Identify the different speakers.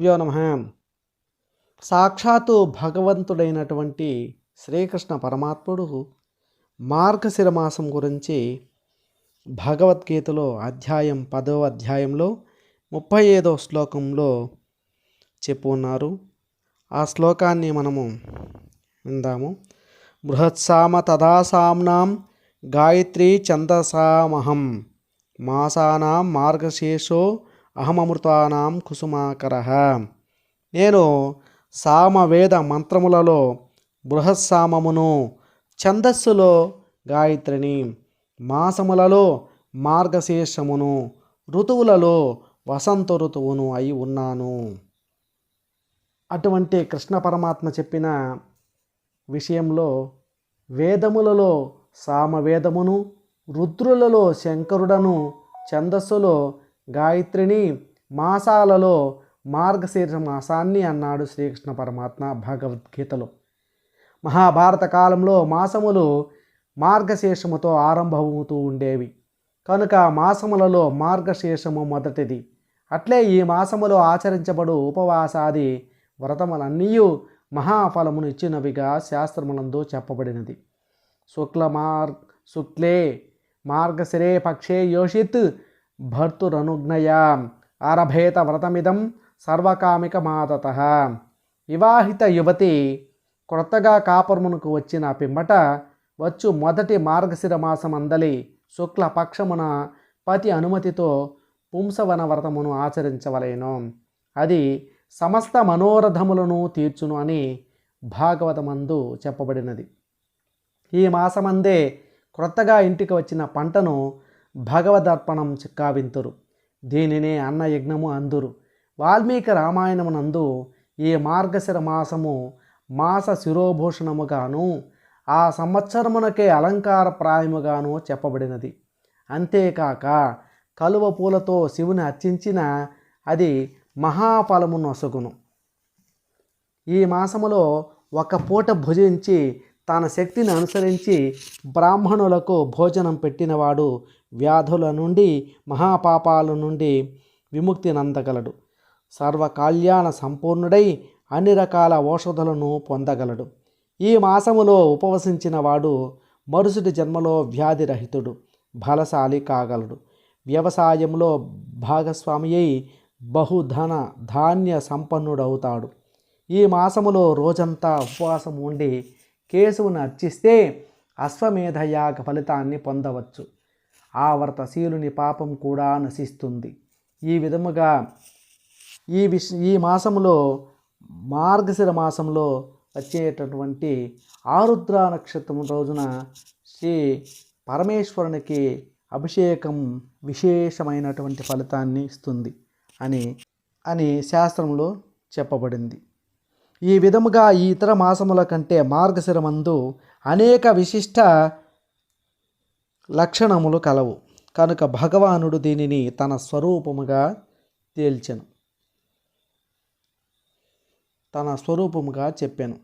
Speaker 1: నమ. సాక్షాత్తు భగవంతుడైనటువంటి శ్రీకృష్ణ పరమాత్ముడు మార్గశిర మాసం గురించి భగవద్గీతలో అధ్యాయం పదవ అధ్యాయంలో ముప్పై ఐదవ శ్లోకంలో చెప్పు ఉన్నారు. ఆ శ్లోకాన్ని మనము విందాము. బృహత్సామ తదా సామ్నాం గాయత్రీ ఛందసామహం. మాసానాం మార్గశేషో అహమమృతానాం కుసుమాకర. నేను సామవేద మంత్రములలో బృహస్సామమును ఛందస్సులో గాయత్రిని మాసములలో మార్గశీర్షమును ఋతువులలో వసంత ఋతువును అయి ఉన్నాను. అటువంటి కృష్ణ పరమాత్మ చెప్పిన విషయంలో వేదములలో సామవేదమును రుద్రులలో శంకరుడను ఛందస్సులో గాయత్రిని మాసాలలో మార్గశీర్ష మాసాన్ని అన్నాడు శ్రీకృష్ణ పరమాత్మ భగవద్గీతలో. మహాభారత కాలంలో మాసములు మార్గశీర్షముతో ఆరంభమవుతూ ఉండేవి. కనుక మాసములలో మార్గశీర్షము మొదటిది. అట్లే ఈ మాసములో ఆచరించబడు ఉపవాసాది వ్రతములన్నీ మహాఫలమును ఇచ్చినవిగా శాస్త్రములందు చెప్పబడినది. శుక్ల మార్ శుక్లే మార్గశిరే పక్షే యోషిత్ భర్తురనుజ్ఞయా ఆరభేత వ్రతమిదం సర్వకామిక మాదత వివాహిత యువతి క్రొత్తగా కాపురమునకు వచ్చిన పిమ్మట వచ్చు మొదటి మార్గశిర మాసమందలి శుక్లపక్షమున పతి అనుమతితో పుంసవన వ్రతమును ఆచరించవలేను. అది సమస్త మనోరథములను తీర్చును అని భాగవతమందు చెప్పబడినది. ఈ మాసమందే క్రొత్తగా ఇంటికి వచ్చిన పంటను భగవదర్పణం చిక్కావింతురు. దీనినే అన్నయజ్ఞము అందురు. వాల్మీకి రామాయణమునందు ఈ మార్గశిర మాసము మాస శిరోభూషణముగాను ఆ సంవత్సరమునకే అలంకారప్రాయముగాను చెప్పబడినది. అంతేకాక కలువ పూలతో శివుని అర్చించిన అది మహాఫలము నొసగును. ఈ మాసములో ఒక పూట భుజించి తన శక్తిని అనుసరించి బ్రాహ్మణులకు భోజనం పెట్టినవాడు వ్యాధుల నుండి మహాపాపాల నుండి విముక్తి నందగలడు. సర్వకళ్యాణ సంపూర్ణుడై అన్ని రకాల ఔషధులను పొందగలడు. ఈ మాసములో ఉపవసించిన వాడు మరుసటి జన్మలో వ్యాధిరహితుడు బలశాలి కాగలడు. వ్యవసాయంలో భాగస్వామి అయి బహుధన ధాన్య సంపన్నుడవుతాడు. ఈ మాసములో రోజంతా ఉపవాసం ఉండి కేశవుని అర్చిస్తే అశ్వమేధయాగ ఫలితాన్ని పొందవచ్చు. ఆ వ్రతశీలుని పాపం కూడా నశిస్తుంది. ఈ విధముగా ఈ విష ఈ మాసంలో మార్గశిర మాసంలో వచ్చేటటువంటి ఆరుద్ర నక్షత్రం రోజున శ్రీ పరమేశ్వరునికి అభిషేకం విశేషమైనటువంటి ఫలితాన్ని ఇస్తుంది అని అని శాస్త్రంలో చెప్పబడింది. ఈ విధముగా ఈ ఇతర మాసముల కంటే మార్గశిరమందు అనేక విశిష్ట లక్షణములు కలవు. కనుక భగవానుడు దీనిని తన స్వరూపముగా తేల్చెను. తన స్వరూపముగా చెప్పాను.